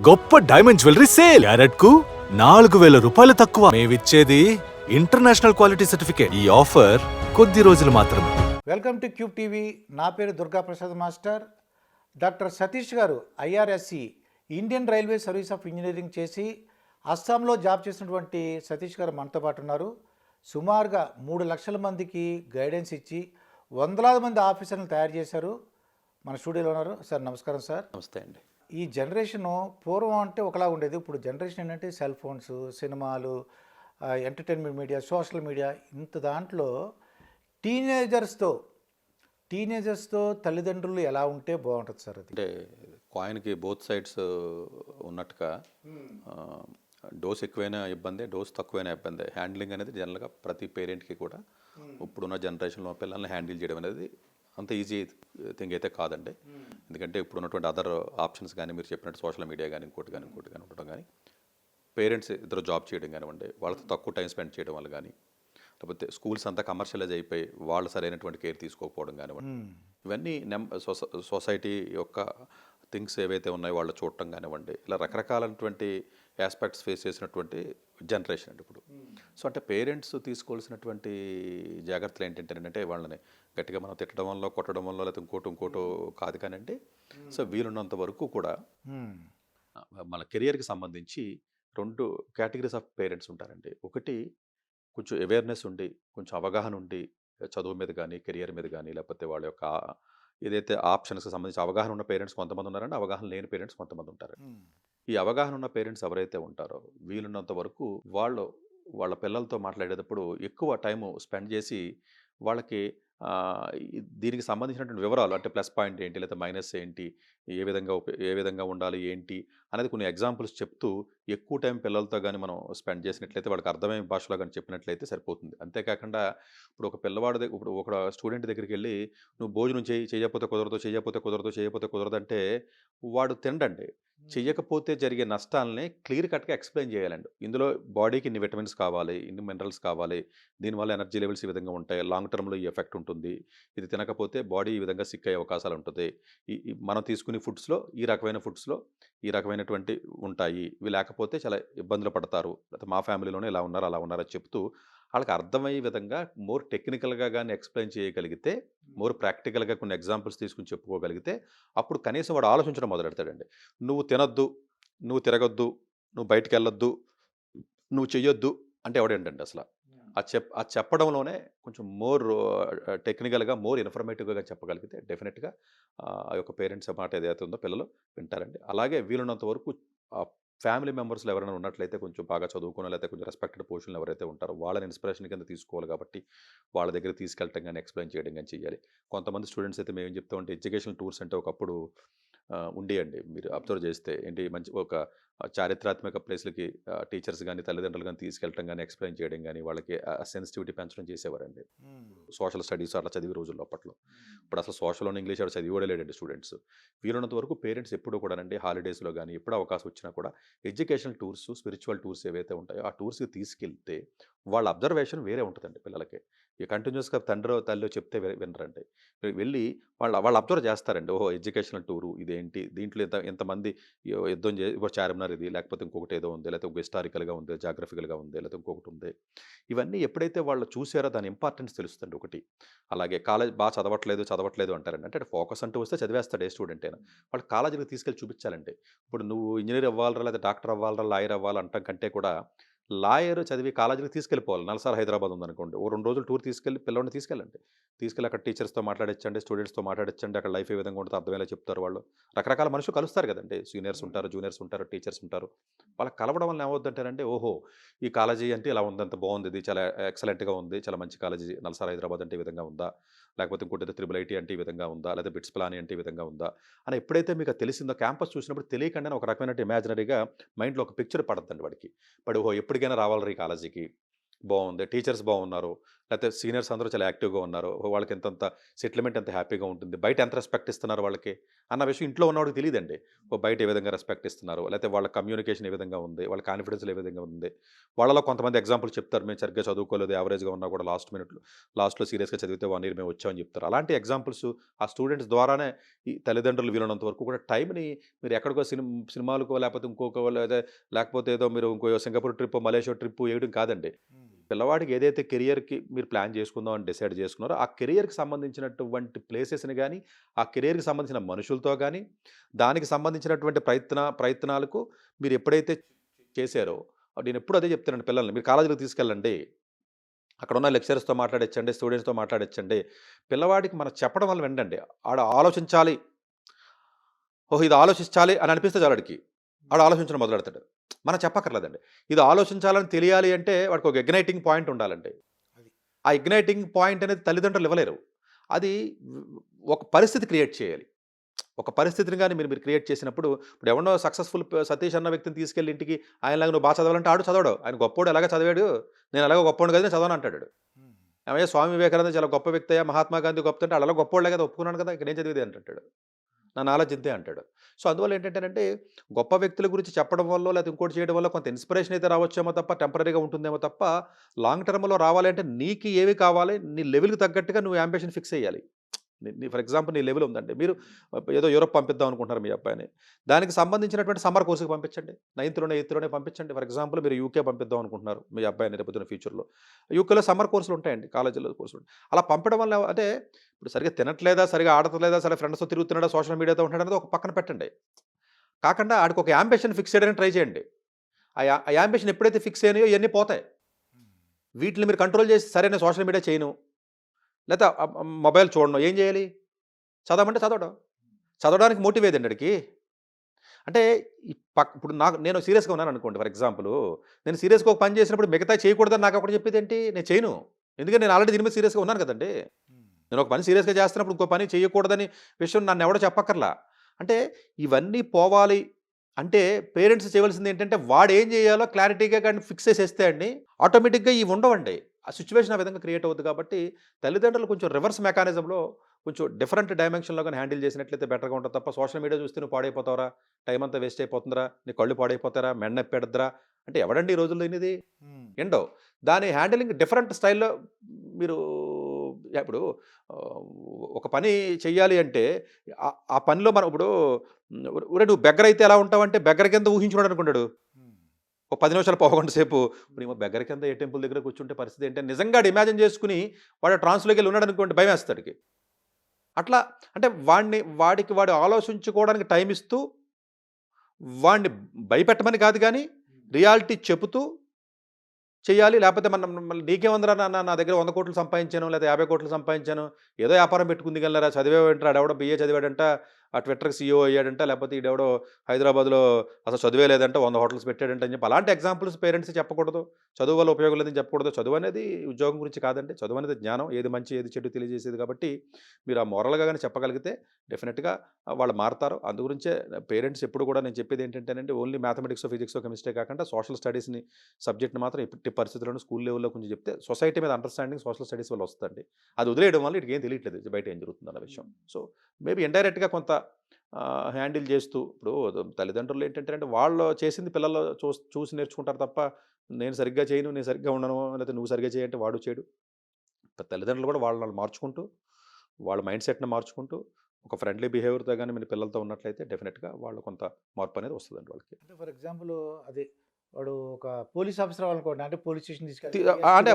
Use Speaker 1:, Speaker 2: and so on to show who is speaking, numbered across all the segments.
Speaker 1: గొప్ప diamond jewellery sale. క్యారెట్కు నాలుగు వేల రూపాయలు తక్కువ. మేమిచ్చేది ఇంటర్నేషనల్ క్వాలిటీ సర్టిఫికేట్. ఈ ఆఫర్ కొద్ది రోజులు మాత్రమే.
Speaker 2: Welcome to Cube TV. నా పేరు Durga Prasad master. Doctor Satish garu IRSC Indian railway service of engineering చేసి అస్సాంలో జాబ్ చేసినటువంటి సతీష్ గారు మనతో పాటు ఉన్నారు. సుమారుగా మూడు లక్షల మందికి గైడెన్స్ ఇచ్చి వందలాది మంది ఆఫీసర్లను తయారు చేశారు. మన స్టూడియోలో ఉన్నారు. సార్ నమస్కారం సార్.
Speaker 3: నమస్తే అండి.
Speaker 2: ఈ జనరేషను పూర్వం అంటే ఒకలా ఉండేది. ఇప్పుడు జనరేషన్ ఏంటంటే సెల్ ఫోన్స్ సినిమాలు ఎంటర్టైన్మెంట్ మీడియా సోషల్ మీడియా ఇంత దాంట్లో టీనేజర్స్తో టీనేజర్స్తో తల్లిదండ్రులు ఎలా ఉంటే బాగుంటుంది సార్ అది?
Speaker 3: అంటే కాయిన్కి బోత్ సైడ్స్ ఉన్నట్టుగా డోస్ ఎక్కువైనా ఇబ్బంది డోస్ తక్కువైనా ఇబ్బంది. హ్యాండ్లింగ్ అనేది జనరల్గా ప్రతి పేరెంట్కి కూడా ఇప్పుడున్న జనరేషన్లో పిల్లల్ని హ్యాండిల్ చేయడం అనేది అంత ఈజీ థింగ్ అయితే కాదండి. ఎందుకంటే ఇప్పుడు ఉన్నటువంటి అదర్ ఆప్షన్స్ కానీ మీరు చెప్పినట్టు సోషల్ మీడియా కానీ ఇంకోటి కానీ ఇంకోటి కానీ ఉండడం కానీ పేరెంట్స్ ఇద్దరు జాబ్ చేయడం కానివ్వండి వాళ్ళతో తక్కువ టైం స్పెండ్ చేయడం వల్ల కానీ లేకపోతే స్కూల్స్ అంతా కమర్షియలైజ్ అయిపోయి వాళ్ళు సరైనటువంటి కేర్ తీసుకోకపోవడం కానివ్వండి ఇవన్నీ నెం సొస- సొసైటీ యొక్క థింగ్స్ ఏవైతే ఉన్నాయో వాళ్ళు చూడటం కానివ్వండి ఇలా రకరకాలైనటువంటి ఆస్పెక్ట్స్ ఫేస్ చేసినటువంటి జనరేషన్ అండి ఇప్పుడు. సో అంటే పేరెంట్స్ తీసుకోవాల్సినటువంటి జాగ్రత్తలు ఏంటంటే వాళ్ళని గట్టిగా మనం తిట్టడం వల్ల కొట్టడం వల్ల లేకపోతే ఇంకోటి ఇంకోటో కాదు కానండి. సో వీలున్నంత వరకు కూడా. మన కెరియర్కి సంబంధించి రెండు కేటగిరీస్ ఆఫ్ పేరెంట్స్ ఉంటారండి. ఒకటి కొంచెం అవేర్నెస్ ఉండి కొంచెం అవగాహన ఉండి చదువు మీద కానీ కెరియర్ మీద కానీ లేకపోతే వాళ్ళ యొక్క ఏదైతే ఆప్షన్స్కి సంబంధించి అవగాహన ఉన్న పేరెంట్స్ కొంతమంది ఉన్నారంటే అవగాహన లేని పేరెంట్స్ కొంతమంది ఉంటారు. ఈ అవగాహన ఉన్న పేరెంట్స్ ఎవరైతే ఉంటారో వీలున్నంత వరకు వాళ్ళు వాళ్ళ పిల్లలతో మాట్లాడేటప్పుడు ఎక్కువ టైము స్పెండ్ చేసి వాళ్ళకి దీనికి సంబంధించినటువంటి వివరాలు అంటే ప్లస్ పాయింట్ ఏంటి లేదా మైనస్ ఏంటి ఏ విధంగా ఏ విధంగా ఉండాలి ఏంటి అనేది కొన్ని ఎగ్జాంపుల్స్ చెప్తూ ఎక్కువ టైం పిల్లలతో కానీ మనం స్పెండ్ చేసినట్లయితే వాళ్ళకి అర్థమయ్యే భాషలో కానీ చెప్పినట్లయితే సరిపోతుంది. అంతేకాకుండా ఇప్పుడు ఒక పిల్లవాడి దగ్గర ఇప్పుడు ఒక స్టూడెంట్ దగ్గరికి వెళ్ళి నువ్వు భోజనం చేయి చేయకపోతే కుదరదు చేయకపోతే కుదరదు చేయకపోతే కుదరదు అంటే వాడు తినడండి. చెయ్యకపోతే జరిగే నష్టాలని క్లియర్ కట్గా ఎక్స్ప్లెయిన్ చేయాలండి. ఇందులో బాడీకి ఇన్ని విటమిన్స్ కావాలి ఇన్ని మినరల్స్ కావాలి దీనివల్ల ఎనర్జీ లెవెల్స్ ఈ విధంగా ఉంటాయి లాంగ్ టర్మ్లో ఈ ఎఫెక్ట్ ఉంటుంది. ఇది తినకపోతే బాడీ ఈ విధంగా సిక్ అయ్యే అవకాశాలు ఉంటుంది. ఈ ఈ మనం తీసుకునే ఫుడ్స్లో ఈ రకమైన ఫుడ్స్లో ఈ రకమైనటువంటి ఉంటాయి. ఇవి లేకపోతే చాలా ఇబ్బందులు పడతారు. లేకపోతే మా ఫ్యామిలీలోనే ఇలా ఉన్నారు అలా ఉన్నారని చెప్తూ వాళ్ళకి అర్థమయ్యే విధంగా మోర్ టెక్నికల్గా కానీ ఎక్స్ప్లెయిన్ చేయగలిగితే మోర్ ప్రాక్టికల్గా కొన్ని ఎగ్జాంపుల్స్ తీసుకుని చెప్పుకోగలిగితే అప్పుడు కనీసం వాడు ఆలోచించడం మొదలెడతాడండి. నువ్వు తినొద్దు నువ్వు తిరగొద్దు నువ్వు బయటికి వెళ్ళొద్దు నువ్వు చెయ్యొద్దు అంటే ఎవడేంటండి అసలు? ఆ చెప్ ఆ చెప్పడంలోనే కొంచెం మోర్ టెక్నికల్గా మోర్ ఇన్ఫర్మేటివ్గా చెప్పగలిగితే డెఫినెట్గా ఆ యొక్క పేరెంట్స్ మాట ఏదైతే ఉందో పిల్లలు వింటారండి. అలాగే వీలున్నంత వరకు ఫ్యామిలీ మెంబర్స్లో ఎవరైనా ఉన్నట్లయితే కొంచెం బాగా చదువుకున్న లేకపోతే కొంచెం రెస్పెక్టెడ్ పొజిషన్లు ఎవరైతే ఉంటారో వాళ్ళని ఇన్స్పిరేషన్ కింద తీసుకోవాలి కాబట్టి వాళ్ళ దగ్గర తీసుకెళ్ళటం కానీ ఎక్స్ప్లెయిన్ చేయడం కానీ చేయాలి. కొంతమంది స్టూడెంట్స్ అయితే మేము ఏం చెప్తామంటే ఎడ్యుకేషనల్ టూర్స్ అంటే ఒకప్పుడు ఉండేయండి. మీరు అబ్జర్వ్ చేస్తే ఏంటి మంచి ఒక చారిత్రాత్మక ప్లేస్లకి టీచర్స్ కానీ తల్లిదండ్రులు కానీ తీసుకెళ్ళటం కానీ ఎక్స్ప్లెయిన్ చేయడం కానీ వాళ్ళకి సెన్సిటివిటీ పెంచడం చేసేవారండి. సోషల్ స్టడీస్ అట్లా చదివే రోజుల్లో అప్పట్లో. ఇప్పుడు అసలు సోషల్ ఇంగ్లీష్ అక్కడ చదివి లేడండి స్టూడెంట్స్. వీలున్నంత వరకు పేరెంట్స్ ఎప్పుడు కూడా అండి హాలిడేస్లో కానీ ఎప్పుడు అవకాశం వచ్చినా కూడా ఎడ్యుకేషనల్ టూర్స్ స్పిరిచువల్ టూర్స్ ఏవైతే ఉంటాయో ఆ టూర్స్కి తీసుకెళ్తే వాళ్ళ అబ్జర్వేషన్ వేరే ఉంటుందండి పిల్లలకి. ఇక కంటిన్యూస్గా తండ్రో తల్లిలో చెప్తే వినరండి. వెళ్ళి వాళ్ళు వాళ్ళు అబ్జర్వ్ చేస్తారండి. ఓహో ఎడ్యుకేషనల్ టూరు ఇదేంటి? దీంట్లో ఎంత ఎంతమంది యుద్ధం చే ఇప్పుడు చార్మినార్ ఇది లేకపోతే ఇంకొకటి ఏదో ఉంది లేకపోతే ఒక హిస్టారికల్గా ఉంది జాగ్రఫికల్గా ఉంది లేకపోతే ఇంకొకటి ఉంది. ఇవన్నీ ఎప్పుడైతే వాళ్ళు చూసారో దాని ఇంపార్టెన్స్ తెలుస్తుంది ఒకటి. అలాగే కాలేజ్ బాగా చదవట్లేదు చదవట్లేదు అంటారండి. అంటే ఫోకస్ అంటూ వస్తే చదివేస్తాడు ఏ స్టూడెంట్ అయినా. వాళ్ళు కాలేజీకి తీసుకెళ్ళి చూపించాలండి. ఇప్పుడు నువ్వు ఇంజనీర్ అవ్వాలరా లేదా డాక్టర్ అవ్వాలరా లాయర్ అవ్వాలి కంటే కూడా లాయర్ చదివి కాలేజీకి తీసుకెళ్ళిపోవాలి. నల్సార్ హైదరాబాద్ ఉందనుకోండి. ఓ రెండు రోజులు టూర్ తీసుకెళ్ళి పిల్లల్ని తీసుకెళ్ళండి. తీసుకెళ్ళి అక్కడ టీచర్స్తో మాట్లాడించండి స్టూడెంట్స్తో మాట్లాడించండి అక్కడ లైఫ్ ఏ విధంగా ఉంటుందో అర్థమయ్యేలా చెప్తారు వాళ్ళు. రకరకాల మనుషులు కలుస్తారు కదండి. సీనియర్స్ ఉంటారు జూనియర్స్ ఉంటారు టీచర్స్ ఉంటారు. వాళ్ళకి కలవడం వల్ల ఏమవుతుందంటేనంటే ఓహో! ఈ కాలేజీ అంటే ఇలా ఉంది అంత బాగుంది. ఇది చాలా ఎక్సలెంట్గా ఉంది. చాలా మంచి కాలేజీ. నల్సార్ హైదరాబాద్ అంటే ఈ విధంగా ఉందా? లేకపోతే ఇంకోటి త్రిబుల్ ఐటీ అంటే ఈ విధంగా ఉందా? లేదా బిట్స్ ప్లాన్ అంటే ఈ విధంగా ఉందా? అని ఎప్పుడైతే మీకు తెలిసిందో క్యాంపస్ చూసినప్పుడు తెలియకుండానే ఒక రకమైన ఇమాజినరీగా మైండ్లో ఒక పిక్చర్ పడుతుంది వాడికి. పడి ఓహో ఎప్పటికైనా రావాలి ఈ కాలేజీకి? బాగుంది. టీచర్స్ బాగున్నారు. లేకపోతే సీనియర్స్ అందరూ చాలా యాక్టివ్గా ఉన్నారు. వాళ్ళకి ఎంతంత సెటిల్మెంట్ ఎంత హ్యాపీగా ఉంటుంది. బయట ఎంత రెస్పెక్ట్ ఇస్తున్నారు వాళ్ళకి అన్న విషయం ఇంట్లో ఉన్నవాడికి తెలియదండి. ఓ బయట ఏ విధంగా రెస్పెక్ట్ ఇస్తున్నారు? లేకపోతే వాళ్ళ కమ్యూనికేషన్ ఏ విధంగా ఉంది? వాళ్ళ కాన్ఫిడెన్స్ ఏ విధంగా ఉంది? వాళ్ళలో కొంతమంది ఎగ్జాంపుల్ చెప్తారు. మేము సరిగ్గా చదువుకోలేదు యావరేజ్గా ఉన్నా కూడా లాస్ట్ మినిట్లో లాస్ట్లో సీరియస్గా చదివితే వన్ ఇయర్ మేము వచ్చామని చెప్తారు. అలాంటి ఎగ్జాంపుల్స్ ఆ స్టూడెంట్స్ ద్వారానే ఈ తల్లిదండ్రులు వీలున్నంత వరకు కూడా టైంని మీరు ఎక్కడికో సినిమా సినిమాలకో లేకపోతే ఇంకొక లేదా లేకపోతే ఏదో మీరు ఇంకో సింగపూర్ ట్రిప్ మలేషియా ట్రిప్ వేయడం కాదండి. పిల్లవాడికి ఏదైతే కెరియర్కి మీరు ప్లాన్ చేసుకుందాం అని డిసైడ్ చేసుకున్నారో ఆ కెరియర్కి సంబంధించినటువంటి ప్లేసెస్ని కానీ ఆ కెరియర్కి సంబంధించిన మనుషులతో కానీ దానికి సంబంధించినటువంటి ప్రయత్న ప్రయత్నాలకు మీరు ఎప్పుడైతే చేశారో నేను ఎప్పుడు అదే చెప్తున్నాను పిల్లల్ని మీరు కాలేజీలకు తీసుకెళ్ళండి. అక్కడ ఉన్న లెక్చరర్స్తో మాట్లాడచ్చండి స్టూడెంట్స్తో మాట్లాడచ్చండి. పిల్లవాడికి మనం చెప్పడం వల్ల వినండి ఆడ ఆలోచించాలి. ఓహో ఇది ఆలోచించాలి అని అనిపిస్తే చాలాడికి ఆడ ఆలోచించడం మొదలెడతాడు. మనం చెప్పక్కర్లేదండి. ఇది ఆలోచించాలని తెలియాలి అంటే వాడికి ఒక ఎగ్నైటింగ్ పాయింట్ ఉండాలండి. ఆ ఎగ్నైటింగ్ పాయింట్ అనేది తల్లిదండ్రులు ఇవ్వలేరు. అది ఒక పరిస్థితి క్రియేట్ చేయాలి. ఒక పరిస్థితిని కానీ మీరు మీరు క్రియేట్ చేసినప్పుడు ఇప్పుడు ఎవరినో సక్సెస్ఫుల్ సతీష్ అన్న వ్యక్తిని తీసుకెళ్ళి ఇంటికి ఆయనలాగా నువ్వు బాగా చదవాలంటే ఆడు చదవడు. ఆయన గొప్పోడు ఎలాగ చదివాడు? నేను ఎలాగో గొప్పోడు కదా నేను చదవను అంటాడు ఏమయ్యా స్వామి వివేకానంద చాలా గొప్ప వ్యక్తి మహాత్మా గాంధీ గొప్ప అంటే అలా గొప్పోళ్ళే కదా ఒప్పుకున్నాను కదా ఇక్కడ ఏం చదివేది అంటాడు నా నాలెడ్జ్ ఇంతే అంటాడు. సో అందువల్ల ఏంటంటే గొప్ప వ్యక్తుల గురించి చెప్పడం వల్ల లేకపోతే ఇంకోటి చేయడం వల్ల కొంత ఇన్స్పిరేషన్ అయితే రావచ్చేమో తప్ప టెంపరీగా ఉంటుందేమో తప్ప లాంగ్ టర్మ్లో రావాలి అంటే నీకు ఏవి కావాలి నీ లెవెల్కి తగ్గట్టుగా నువ్వు అంబిషన్ ఫిక్స్ చేయాలి. నీ ఫర్ ఎగ్జాంపుల్ నీ లెవెల్ ఉందండి. మీరు ఏదో యూరోప్ పంపిద్దాం అనుకుంటున్నారు మీ అబ్బాయిని. దానికి సంబంధించినటువంటి సమ్మర్ కోర్సుకి పంపించండి. నైన్త్లోనే ఎయిత్లోనే పంపించండి. ఫర్ ఎగ్జాంపుల్ మీరు యూకే పంపిద్దాం అనుకుంటున్నారు మీ అబ్బాయిని రేపొద్దున ఫ్యూచర్లో. యూకేలో సమ్మర్ కోర్సులు ఉంటాయండి కాలేజీలో కోర్సులు. అలా పంపడం వల్ల అంటే ఇప్పుడు సరిగ్గా తినట్లేదా సరిగా ఆడతలేదా సరే ఫ్రెండ్స్తో తిరుగుతున్నాడా సోషల్ మీడియాతో ఉంటాడు అనేది ఒక పక్కన పెట్టండి. కాకుండా ఆడికి ఒక యాంబిషన్ ఫిక్స్ చేయడానికి ట్రై చేయండి. ఆ యాంబిషన్ ఎప్పుడైతే ఫిక్స్ అయినాయో ఇవన్నీ పోతాయి. వీటిని మీరు కంట్రోల్ చేసి సరే నేను సోషల్ మీడియా చేయను. లేకపోతే ఆ మొబైల్ చూడను. ఏం చేయాలి? చదవమంటే చదవడం. చదవడానికి మోటివ్ ఏదండి అడికి అంటే పక్ ఇప్పుడు నాకు నేను సీరియస్గా ఉన్నాను అనుకోండి ఫర్ ఎగ్జాంపుల్. నేను సీరియస్గా ఒక పని చేసినప్పుడు మిగతా చేయకూడదని నాకు ఒకటి చెప్పేది ఏంటి? నేను చేయను. ఎందుకంటే నేను ఆల్రెడీ దీని మీద సీరియస్గా ఉన్నాను కదండి. నేను ఒక పని సీరియస్గా చేస్తున్నప్పుడు ఇంకో పని చేయకూడదని విషయం నన్ను ఎవడో చెప్పక్కర్లా. అంటే ఇవన్నీ పోవాలి అంటే పేరెంట్స్ చేయవలసింది ఏంటంటే వాడు ఏం చేయాలో క్లారిటీగా కానీ ఫిక్స్ చేసేస్తే అండి ఆటోమేటిక్గా ఇవి ఉండవండి. ఆ సిచ్యువేషన్ ఆ విధంగా క్రియేట్ అవుతుంది కాబట్టి తల్లిదండ్రులు కొంచెం రివర్స్ మెకానిజంలో కొంచెం డిఫరెంట్ డైమెన్షన్లో కానీ హ్యాండిల్ చేసినట్లయితే బెటర్గా ఉంటుంది తప్ప సోషల్ మీడియా చూస్తే నువ్వు పాడైపోతావరా టైం అంతా వేస్ట్ అయిపోతుందిరా నీ కళ్ళు పాడైపోతారా మెండ పెడద్రా అంటే ఎవడండి ఈ రోజుల్లో ఇది ఎండో దాని హ్యాండిలింగ్ డిఫరెంట్ స్టైల్లో మీరు ఇప్పుడు ఒక పని చెయ్యాలి అంటే ఆ- పనిలో మనం ఇప్పుడు నువ్వు బెగ్గర అయితే ఎలా ఉంటావంటే బెగ్గర కింద ఊహించుకోవడం అనుకుంటాడు. ఒక పది నిమిషాలు పోగొంట సేపు ఇప్పుడు ఏమో బెగ్గర కింద ఏ టెంపుల్ దగ్గర కూర్చుంటే పరిస్థితి ఏంటంటే నిజంగా ఇమాజిన్ చేసుకుని వాడు ట్రాన్స్లోకి వెళ్ళి ఉన్నాడు అనుకోండి భయం వేస్తాడికి అట్లా అంటే వాడిని వాడికి వాడు ఆలోచించుకోవడానికి టైం ఇస్తూ వాడిని భయపెట్టమని కాదు కానీ రియాలిటీ చెబుతూ చేయాలి. లేకపోతే మనం మళ్ళీ నీకేమందరా నాన్న నా దగ్గర వంద కోట్లు సంపాదించాను లేదా యాభై కోట్లు సంపాదించాను ఏదో వ్యాపారం పెట్టుకుంది వెళ్ళరా చదివేవంటారు ఆడెవడో బిఏ చదివాడంట ఆ ట్విట్టర్కి సీఈఓ అయ్యాడంట లేకపోతే ఈడెవడో హైదరాబాద్లో అసలు చదివే లేదంట వంద హోటల్స్ పెట్టాడంట అని చెప్పి అలాంటి ఎగ్జాంపుల్స్ పేరెంట్స్ చెప్పకూడదు. చదువు వల్ల ఉపయోగం లేదని చెప్పకూడదు. చదువు అనేది ఉద్యోగం గురించి కాదండి. చదువు అనేది జ్ఞానం. ఏది మంచి ఏది చెడు తెలియజేసేది కాబట్టి మీరు ఆ మొరల్గా కానీ చెప్పగలిగితే డెఫినెట్గా వాళ్ళు మారుతారు. అందు గురించే పేరెంట్స్ ఎప్పుడు కూడా నేను చెప్పేది ఏంటంటేనంటే ఓన్లీ మ్యాథమెటిక్స్ ఫిజిక్స్ కెమిస్ట్రీ కాకుండా సోషల్ స్టడీస్ని సబ్జెక్ట్ని మాత్రం ఎట్టి పరిస్థితుల్లోనూ స్కూల్ లెవెల్లో కొంచెం చెప్తే సొసైటీ మీద అండర్స్టాండింగ్ సోషల్ స్టడీస్ వల్ల వస్తుంది అది వదిలేయడం వల్ల ఇటు ఏం తెలియట్లేదు. బయట ఏం జరుగుతుంది అన్న విషయం సో మేబీ ఇండైరెక్ట్గా కొంత హ్యాండిల్ చేస్తూ ఇప్పుడు తల్లిదండ్రులు ఏంటంటే అంటే వాళ్ళు చేసింది పిల్లలు చూ చూసి నేర్చుకుంటారు తప్ప నేను సరిగ్గా చేయను నేను సరిగ్గా ఉండను లేకపోతే నువ్వు సరిగ్గా చేయంటే వాడు చేయడు. తల్లిదండ్రులు కూడా వాళ్ళని వాళ్ళు మార్చుకుంటూ వాళ్ళ మైండ్ సెట్ని మార్చుకుంటూ ఒక ఫ్రెండ్లీ బిహేవియర్తో కానీ మీరు పిల్లలతో ఉన్నట్లయితే డెఫినెట్గా వాళ్ళు కొంత మార్పు అనేది వస్తుందండి వాళ్ళకి.
Speaker 2: అంటే ఫర్ ఎగ్జాంపుల్ అది వాడు ఒక పోలీస్ ఆఫీసర్ అనుకోండి అంటే పోలీస్ స్టేషన్ తీసుకెళ్ళి
Speaker 3: అంటే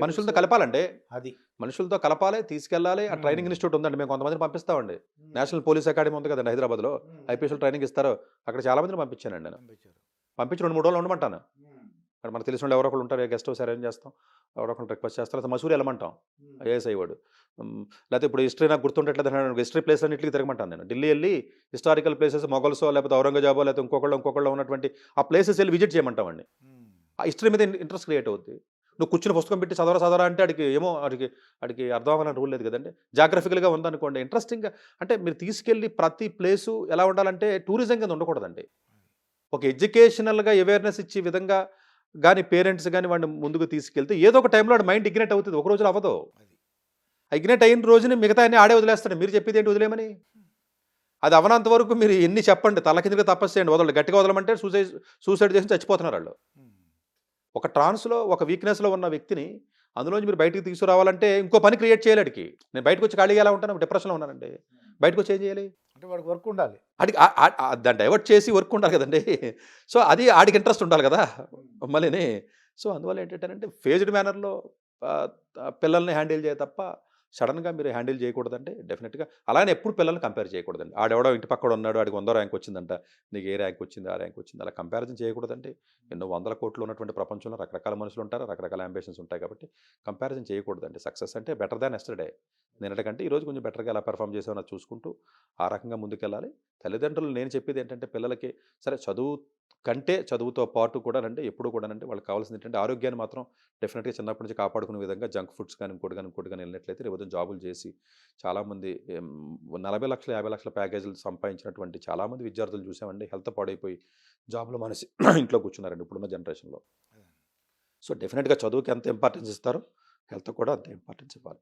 Speaker 3: మనుషులతో కలపాలండి
Speaker 2: అది.
Speaker 3: మనుషులతో కలపాలి తీసుకెళ్ళాలి. ఆ. ట్రైనింగ్ ఇన్స్టిట్యూట్ ఉందండి మేము కొంతమందిని పంపిస్తామండి. నేషనల్ పోలీస్ అకాడమీ ఉంది కదండి హైదరాబాద్లో. ఐపీఎస్ఎల్ ట్రైనింగ్ ఇస్తారు. అక్కడ చాలా మందిని పంపించానండి నేను.
Speaker 2: పంపించారు.
Speaker 3: పంపించి రెండు మూడు రోజులు ఉండమంటాను. అక్కడ మనకు తెలిసిన వాళ్ళు ఎవరో ఒకళ్ళు ఉంటారు గెస్ట్ హౌస్ అరేంజ్ చేస్తాం ఎవరో ఒకళ్ళు రిక్వెస్ట్ చేస్తారు. లేదా మసూరి వెళ్ళమంటాం అయ్యేవాడు ఉమ్, లేకపోతే ఇప్పుడు హిస్టరీ నాకు గుర్తుండట్లేదు హిస్టరీ ప్లేస్ అన్నింటికి తిరగమంటాను నేను. ఢిల్లీ వెళ్ళి హిస్టారికల్ ప్లేసెస్ మొగల్సో లేకపోతే ఔరంగజాబో లేకపోతే ఇంకొకళ్ళు ఇంకొకళ్ళు ఉన్నటువంటి ఆ ప్లేసెస్ వెళ్ళి విజిట్ చేయమంటామండి ఆ హిస్టరీ మీద ఇంట్రెస్ట్ క్రియేట్ అవుద్ది. నువ్వు కూర్చుని పుస్తకం పెట్టి చదవరా చదవరా అంటే అడిగి ఏమో అడిగి అడిగి అర్థం అవ్వాలని రూల్ లేదు కదండి. జాగ్రఫికల్గా ఉందనుకోండి ఇంట్రెస్టింగ్గా అంటే మీరు తీసుకెళ్ళి ప్రతి ప్లేసు ఎలా ఉండాలంటే టూరిజం కింద ఉండకూడదండి. ఒక ఎడ్యుకేషనల్గా అవేర్నెస్ ఇచ్చే విధంగా కానీ పేరెంట్స్ కానీ వాడిని ముందుకు తీసుకెళ్తే ఏదో ఒక టైంలో వాడి మైండ్ ఇగ్నెట్ అవుతుంది. ఒక రోజులో అవ్వదు. ఇగ్నెట్ అయిన రోజుని మిగతా అన్ని ఆడే వదిలేస్తాడు. మీరు చెప్పేది ఏంటి వదిలేమని అది అవనంత వరకు మీరు ఎన్ని చెప్పండి. తల కిందకి తపస్సు చేయండి. వదలండి. గట్టిగా వదలమంటే సూసైడ్ సూసైడ్ చేసి చచ్చిపోతున్నారు వాళ్ళు. ఒక ట్రాన్స్లో ఒక వీక్నెస్లో ఉన్న వ్యక్తిని అందులోంచి మీరు బయటికి తీసుకురావాలంటే ఇంకో పని క్రియేట్ చేయలేడికి నేను బయటకు వచ్చి ఖాళీగా ఎలా ఉంటాను? డిప్రెషన్లో ఉన్నానండి. బయటకు వచ్చి ఏం చేయాలి?
Speaker 2: అంటే వాడికి వర్క్ ఉండాలి.
Speaker 3: ఆడికి దాన్ని డైవర్ట్ చేసి వర్క్ ఉండాలి కదండి. సో అది ఆడికి ఇంట్రెస్ట్ ఉండాలి కదా మళ్ళీని. సో అందువల్ల ఏంటంటే ఫేజ్డ్ మేనర్లో పిల్లల్ని హ్యాండిల్ చేయ తప్ప సడన్గా మీరు హ్యాండిల్ చేయకూడదంటే డెఫినెట్గా అలానే ఎప్పుడు పిల్లల్ని కంపేర్ చేయకూడదండి. ఆడెవడో ఇంటి పక్కడ ఉన్నాడు ఆడికి వందో ర్యాంక్ వచ్చిందంట నీకు ఏ ర్యాంక్ వచ్చింది ఆ ర్యాంక్ వచ్చింది అలా కంపారిజన్ చేయకూడదండి. ఎన్నో వందల కోట్లు ఉన్నటువంటి ప్రపంచంలో రకరకాల మనుషులు ఉంటారు రకరకాల అంబిషన్స్ ఉంటాయి కాబట్టి కంపారిజన్ చేయకూడదండి. సక్సెస్ అంటే బెటర్ దాన్ ఎస్టర్డే. నిన్నటికంటే ఈరోజు కొంచెం బెటర్గా ఎలా పెర్ఫామ్ చేసామో చూసుకుంటూ ఆ రకంగా ముందుకెళ్ళాలి. తల్లిదండ్రులు నేను చెప్పేది ఏంటంటే పిల్లలకి సరే చదువు కంటే చదువుతో పాటు కూడా అంటే ఎప్పుడు కూడా అంటే వాళ్ళకి కావాల్సింది ఏంటంటే ఆరోగ్యాన్ని మాత్రం డెఫినెట్గా చిన్నప్పటి నుంచి కాపాడుకునే విధంగా జంక్ ఫుడ్స్ కానీ ఇంకోటి కానీ ఇంకోటి కానీ వెళ్ళినట్లయితే రేపు ఉదయం జాబులు చేసి చాలామంది నలభై లక్షల యాభై లక్షల ప్యాకేజీలు సంపాదించినటువంటి చాలామంది విద్యార్థులు చూసామండి. హెల్త్ పాడైపోయి జాబులు మానేసి ఇంట్లో కూర్చున్నారండి ఇప్పుడున్న జనరేషన్లో. సో డెఫినెట్గా చదువుకి ఎంత ఇంపార్టెన్స్ ఇస్తారో? హెల్త్ కూడా అంత ఇంపార్టెన్స్ ఇవ్వాలి.